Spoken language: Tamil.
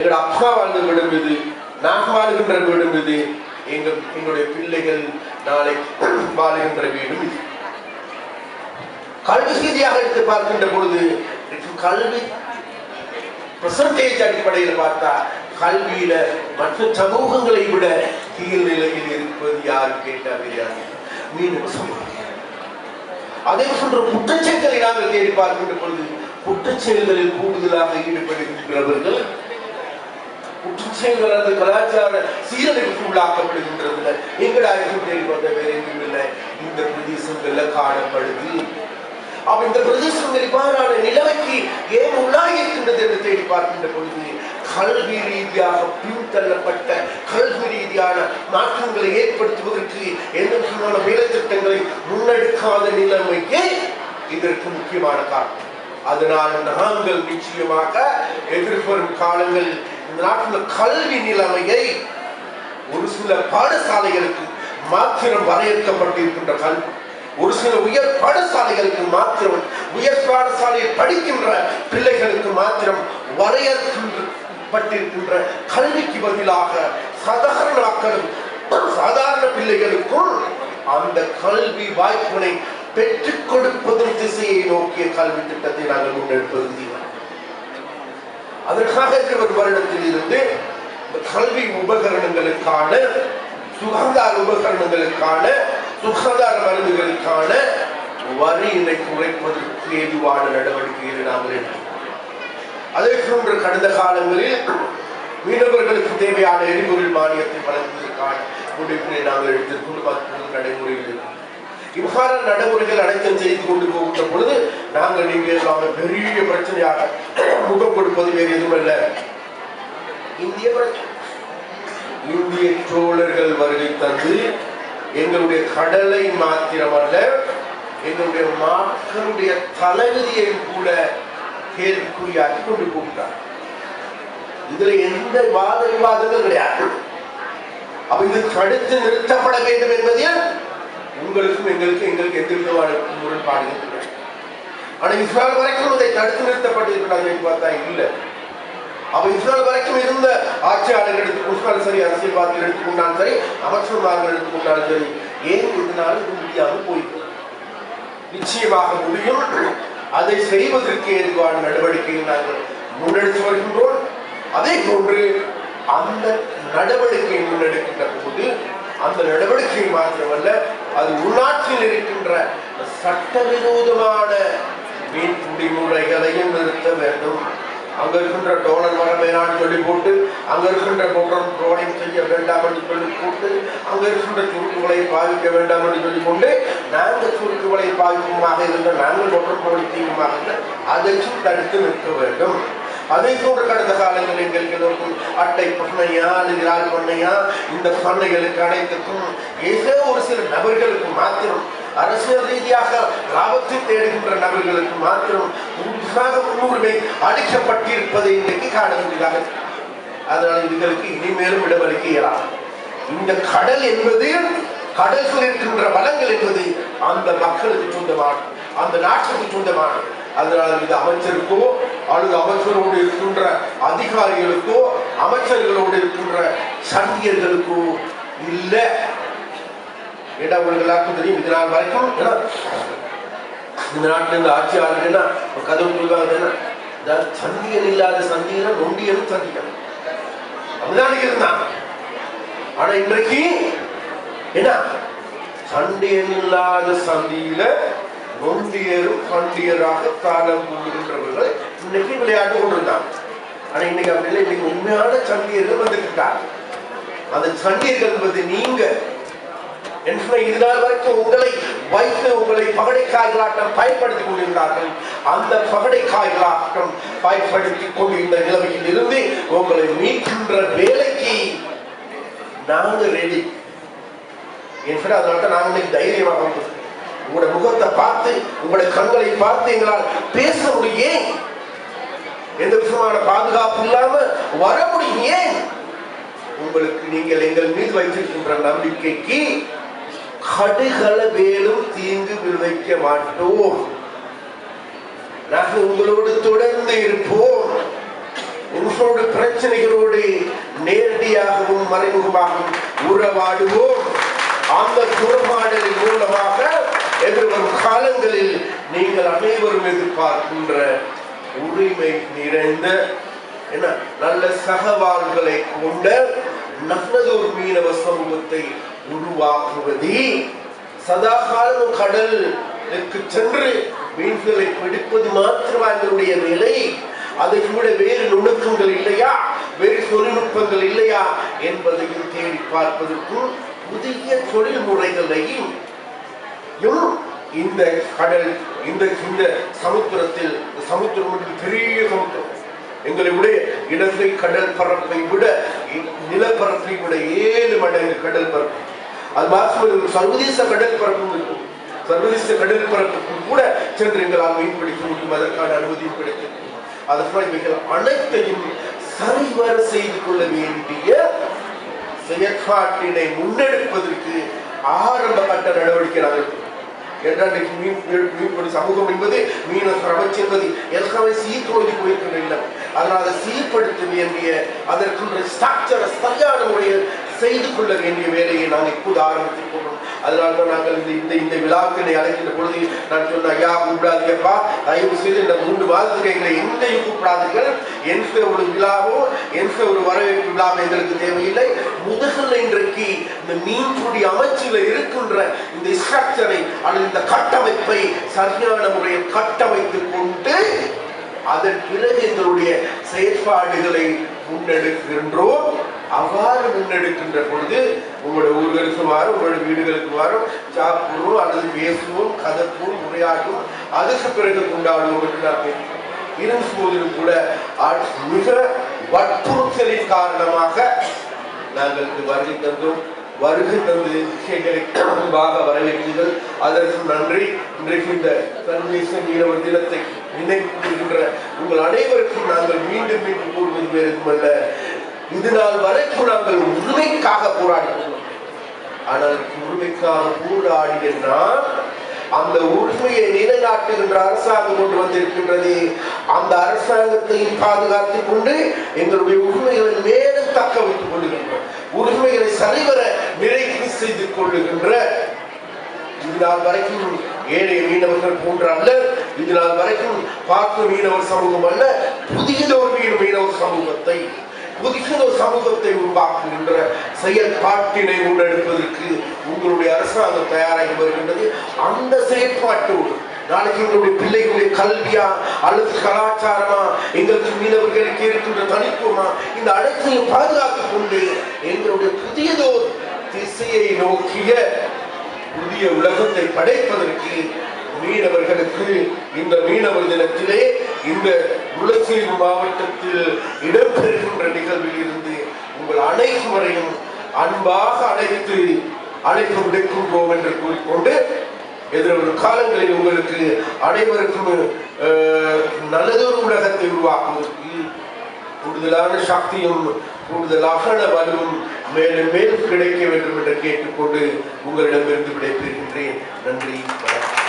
எங்கள் அப்பா வாழ்ந்த வீடும் இது நான் வாழ்கின்ற வீடும் இது எங்கள் எங்களுடைய பிள்ளைகள் நாளை வாழ்கின்ற வீடும் இது. கல்வி ரீதியாக எடுத்து பார்க்கின்ற பொழுது கல்வி பிரசன்டேஜ் அடிப்படையில் பார்த்தா கல்வியில மற்ற சமூகங்களை விட கீழ் நிலையில் இருப்பது யாரு கேட்டா தெரியாது மீனவ சமூகம். அதே போன்ற குற்றச்செயல்களை நாங்கள் தேடி பார்க்கின்ற பொழுது குற்றச்செயல்களில் கூடுதலாக ஈடுபடுகின்றவர்கள் குற்றச்செயல்களது கலாச்சார சீரழிவுக்கு உள்ளாக்கப்படுகின்றது எங்களை இருக்கும் தேடி பார்த்த இல்லை. இந்த பிரதேசங்கள்ல காணப்படுது. அப்ப இந்த பிரதேசங்கள் இவ்வாறான நிலைமைக்கு ஏன் உள்ளாகிருக்கின்றது என்று தேடி பார்க்கின்ற பொழுது கல்வி ரீதியாக பின்தள்ளப்பட்ட கல்வி ரீதியான மாற்றங்களை ஏற்படுத்துவதற்கு எந்த விதமான முன்னெடுக்காத நிலைமையே இதற்கு முக்கியமான காரணம்? அதனால் நாங்கள் நிச்சயமாக எதிர்வரும் காலங்கள் இந்த நாட்டில் கல்வி நிலைமையை ஒரு சில பாடசாலைகளுக்கு மாத்திரம் வரையறுக்கப்பட்டிருக்கின்ற கல்வி ஒரு சில உயர் பாடசாலைகளுக்கு மாத்திரம் உயர் பாடசாலையில் படிக்கின்ற பிள்ளைகளுக்கு மாத்திரம் வரையறுக்கப்பட்டிருக்கின்ற கல்விக்கு பதிலாக சாதாரண மக்களும் சாதாரண பிள்ளைகளுக்கும் அந்த கல்வி வாய்ப்பினை பெற்றுக் கொடுப்பதன் திசையை நோக்கிய கல்வி திட்டத்தை நாங்கள் முன்னெடுப்பது அதற்காக ஒரு வருடத்தில் இருந்து கல்வி உபகரணங்களுக்கான சுகாதார உபகரணங்களுக்கான சுகாதார மருந்துகளுக்கான வரியினை குறைப்பதற்கு ஏதுவான நடவடிக்கைகளை நாங்கள் எடுத்தோம் அதே போன்று கடந்த காலங்களில் மீனவர்களுக்கு தேவையான எரிபொருள் மானியத்தை வழங்குவதற்கான முடிவினை நாங்கள் எடுத்திருக்கிறோம் நடைமுறையில் இருக்கிறோம். இவ்வாறு நடைமுறைகள் அனைத்தும் செய்து கொண்டு போகின்ற பொழுது நாங்கள் இங்கே நாங்கள் பெரிய பிரச்சனையாக முகம் கொடுப்பது வேறு எதுவும் அல்ல இந்திய பிரச்சனை. இந்திய தோழர்கள் வருகை தந்து எங்களுடைய கடலை மாத்திரமல்ல எங்களுடைய மக்களுடைய தலைவிதியை கூட கேள்விக்குறியாக்கி கொண்டு போகிறார். இதுல எந்த வாத விவாதங்கள் கிடையாது. அப்ப இது தடுத்து நிறுத்தப்பட வேண்டும் என்பதையும் உங்களுக்கும் எங்களுக்கும் எங்களுக்கு எந்த முரண்பாடுகள் ஆனால் ஆனா இஸ்ரால் வரைக்கும் அதை தடுத்து நிறுத்தப்பட்டிருக்கிறார்கள் பார்த்தா இல்லை. அப்ப இஸ்ரேல் வரைக்கும் இருந்த ஆட்சியாளர்கள் எடுத்துக்கொண்டாலும் சரி அரசியல்வாதிகள் எடுத்துக்கொண்டாலும் சரி அமைச்சர்மார்கள் எடுத்துக்கொண்டாலும் சரி ஏன் இதனால இது முடியாமல் போயிட்டு நிச்சயமாக முடியும். அதை செய்வதற்கு ஏதுவான நடவடிக்கையை நாங்கள் முன்னெடுத்து வருகின்றோம். அதே போன்று அந்த நடவடிக்கை முன்னெடுக்கின்ற போது அந்த நடவடிக்கை மாத்திரமல்ல அது உள்நாட்டில் இருக்கின்ற சட்டவிரோதமான மீன் குடிமுறைகளையும் நிறுத்த வேண்டும். அங்க இருக்கின்ற டோலர் வர வேணாம்னு சொல்லி போட்டு அங்க இருக்கின்ற பொருள் ட்ரோலிங் செய்ய வேண்டாம் என்று சொல்லி போட்டு அங்க இருக்கின்ற சுருக்குகளை பாதிக்க வேண்டாம் என்று சொல்லி கொண்டு நாங்கள் சுருக்குகளை பாதிக்குமாக இருந்த நாங்கள் பொருள் ட்ரோலிங் இருந்த அதையும் தடுத்து நிற்க வேண்டும். அதை போன்று கடந்த காலங்களில் எங்களுக்கு அட்டை பண்ணையா அல்லது இறால் பண்ணையா இந்த பண்ணைகளுக்கு அனைத்துக்கும் ஏதோ ஒரு சில நபர்களுக்கு மாத்திரம் அரசியல் ரீதியாக லாபத்தை தேடுகின்ற நபர்களுக்கு மாத்திரம் உற்சாக முன்னுரிமை அளிக்கப்பட்டிருப்பதை இன்றைக்கு காண முடியாது அதனால் இதுகளுக்கு இனிமேலும் இடமளிக்க இயலாது. இந்த கடல் என்பது கடல்கள் இருக்கின்ற வளங்கள் என்பது அந்த மக்களுக்கு சொந்தமான அந்த நாட்டுக்கு சொந்தமான அதனால் இது அமைச்சருக்கோ அல்லது அமைச்சரோடு இருக்கின்ற அதிகாரிகளுக்கோ அமைச்சர்களோடு இருக்கின்ற சந்தியர்களுக்கோ இல்லை. ஏன்னா உங்களுக்கு எல்லாருக்கும் தெரியும்? இது நாள் வரைக்கும் இந்த நாட்டில் இருந்து ஆட்சியாளர் என்ன கதவு சொல்லுவாங்க என்ன சந்தியன் இல்லாத சந்தியனும் நொண்டியனும் சந்தியன் அப்படிதான் இருந்தான் ஆனா இன்றைக்கு என்ன சண்டியன் இல்லாத சந்தியில நொண்டியரும் சண்டியராக காலம் கூடுகின்றவர்கள் இன்னைக்கு விளையாட்டு கொண்டிருந்தாங்க ஆனா இன்னைக்கு அப்படி இல்லை இன்னைக்கு உண்மையான சண்டியர்கள் வந்துட்டாங்க அந்த சண்டியர்கள் பத்தி நீங்க இதுநாள் வரைக்கும் உங்களை வைத்து உங்களை பகடை காய்களாட்டம் பயன்படுத்திக் கொண்டிருந்தார்கள். அந்த பகடை காய்களாட்டம் பயன்படுத்திக் கொண்டிருந்த நிலைமையில் இருந்து உங்களை மீட்கின்ற வேலைக்கு நாங்க ரெடி என்று அதனால தான் நாங்க தைரியமாக உங்களோட முகத்தை பார்த்து உங்களோட கண்களை பார்த்து எங்களால் பேச முடியும் எந்த விதமான பாதுகாப்பு இல்லாம வர முடியும். ஏன்? உங்களுக்கு நீங்கள் எங்கள் மீது வைத்திருக்கின்ற நம்பிக்கைக்கு கடுகள வேலும் தீங்கு விளைவிக்க மாட்டோம். நாங்கள் உங்களோடு தொடர்ந்து இருப்போம். உங்களோட பிரச்சனைகளோடு நேரடியாகவும் மறைமுகமாகவும் உறவாடுவோம். அந்த உறவாடலின் மூலமாக எதிர்வரும் காலங்களில் நீங்கள் அனைவரும் எதிர்பார்க்கின்ற உரிமை நிறைந்த என்ன நல்ல சகவாள்களை கொண்ட நஃபதூர் மீனவ சமூகத்தை உருவாக்குவதே சதா காலம் கடலுக்கு சென்று மீன்களை பிடிப்பது மாத்திரமா எங்களுடைய நிலை? அதை விட வேறு நுணுக்கங்கள் இல்லையா? வேறு தொழில்நுட்பங்கள் இல்லையா? என்பதையும் தேடி பார்ப்பதற்கும் புதிய தொழில் முறைகளையும் யும் இந்த கடல் இந்த இந்த சமுத்திரத்தில் இந்த சமுத்திரம் பெரிய சமுத்திரம். எங்களுடைய இடத்தை கடல் பரப்பை விட நிலப்பரப்பை விட ஏழு மடங்கு கடல் பரப்பு. அது மாத்திரம் சர்வதேச கடல் பரப்பும் இருக்கும். சர்வதேச கடல் பரப்புக்கும் கூட சென்று எங்களால் மீன் பிடிக்க முடியும். அதற்கான அனுமதியும் கிடைக்கும். அதற்காக இவைகள் அனைத்தையும் சரிவர செய்து கொள்ள வேண்டிய செயற்பாட்டினை முன்னெடுப்பதற்கு ஆரம்ப கட்ட நடவடிக்கை நாங்கள் எடுக்கிறோம். என்றால் இன்றைக்கு மீன் மீன் சமூகம் என்பது மீனவர் அமைச்சு எல்லாமே சீர்குலைந்து போயிருக்கிற இல்லம் அதனால் அதை சீர்படுத்த வேண்டிய அதற்குள்ள ஸ்ட்ரக்சரை சரியான முறையில் செய்து கொள்ள வேண்டிய வேலையை நாங்கள் இப்போது ஆரம்பித்துக் கொண்டோம். அதனால தான் நாங்கள் இந்த இந்த இந்த விழாக்களை அழைக்கின்ற பொழுது நான் சொன்ன ஐயா கூப்பிடாதீங்கப்பா. தயவு செய்து இந்த மூன்று மாதத்துக்கு எங்களை எங்கேயும் கூப்பிடாதீர்கள். எந்த ஒரு விழாவோ விழாவோ எங்களுக்கு தேவையில்லை. முதல்ல இன்றைக்கு இந்த மீன்பிடி அமைச்சில் இருக்கின்ற இந்த ஸ்ட்ரக்சரை அல்லது இந்த கட்டமைப்பை சரியான முறையில் கட்டமைத்துக் கொண்டு அதன் பிறகு எங்களுடைய செயற்பாடுகளை முன்னெடுக்கின்றோம். அவ்வாறு முன்னெடுக்கின்ற பொழுது உங்களுடைய ஊர்களுக்கு மாறும் உங்களுடைய வீடுகளுக்கு மாறும். சாப்பிடுவோம் அல்லது பேசுவோம் கதப்பும் உரையாடுவோம். அதுக்கு பிறகு கொண்டாடுவோம் என்று நான் பேசுகிறேன் இருந்த போதிலும் கூட மிக வற்புறுத்தலின் காரணமாக நாங்கள் வருகை தந்தோம். வருகை தந்து எங்களுக்கு அன்பாக வரவேற்றீர்கள் அதற்கு நன்றி. இன்றைக்கு இந்த சர்வதேச மீனவர் தினத்தை நினைவு உங்கள் அனைவருக்கும் நாங்கள் மீண்டும் மீண்டும் கூறுவது வேறுமல்ல இது நாள் வரைக்கும் நாங்கள் உரிமைக்காக போராடினோம் ஆனால் உரிமைக்காக போராடிய நான் அந்த உரிமையை நிலைநாட்டுகின்ற அரசாங்கம் கொண்டு வந்திருக்கின்றது. அந்த அரசாங்கத்தையும் பாதுகாத்துக் கொண்டு எங்களுடைய உரிமைகளை மேலும் தக்க வைத்துக் கொள்ளுகின்றோம் உரிமைகளை சரிவர நிறைவு செய்து கொள்ளுகின்ற. இதனால் வரைக்கும் ஏழை மீனவர்கள் போன்ற அல்ல இது வரைக்கும் பார்த்த மீனவர் சமூகம் அல்ல புதியதொரு மீன் மீனவர் சமூகத்தை புதியதொரு சமூகத்தை உருவாக்குகின்ற செயற்பாட்டினை முன்னெடுப்பதற்கு உங்களுடைய அரசாங்கம் தயாராகி வருகின்றது. அந்த செயற்பாட்டோடு நாளைக்கு எங்களுடைய பிள்ளைகளுடைய கல்வியா அல்லது கலாச்சாரமா எங்களுக்கு மீனவர்களுக்கு இருக்கின்ற தனித்துவமா இந்த அனைத்தையும் பாதுகாத்துக் கொண்டு எங்களுடைய புதியதோ திசையை நோக்கிய புதிய உலகத்தை படைப்பதற்கு மீனவர்களுக்கு இந்த மீனவர் தினத்திலே இந்த முளச்சேரி மாவட்டத்தில் இடம்பெறுகின்ற நிகழ்வில் இருந்து உங்கள் அனைவரையும் அன்பாக அழைத்து அழைப்பு விடுக்கின்றோம் என்று கூறிக்கொண்டு எதிர்வரும் காலங்களில் உங்களுக்கு அனைவருக்கும் நல்லதொரு உலகத்தை உருவாக்குவதற்கு கூடுதலான சக்தியும் கூடுதலாக வலுவும் மேலும் மேலும் கிடைக்க வேண்டும் என்று கேட்டுக்கொண்டு உங்களிடமிருந்து விடைபெறுகின்றேன். நன்றி வணக்கம்.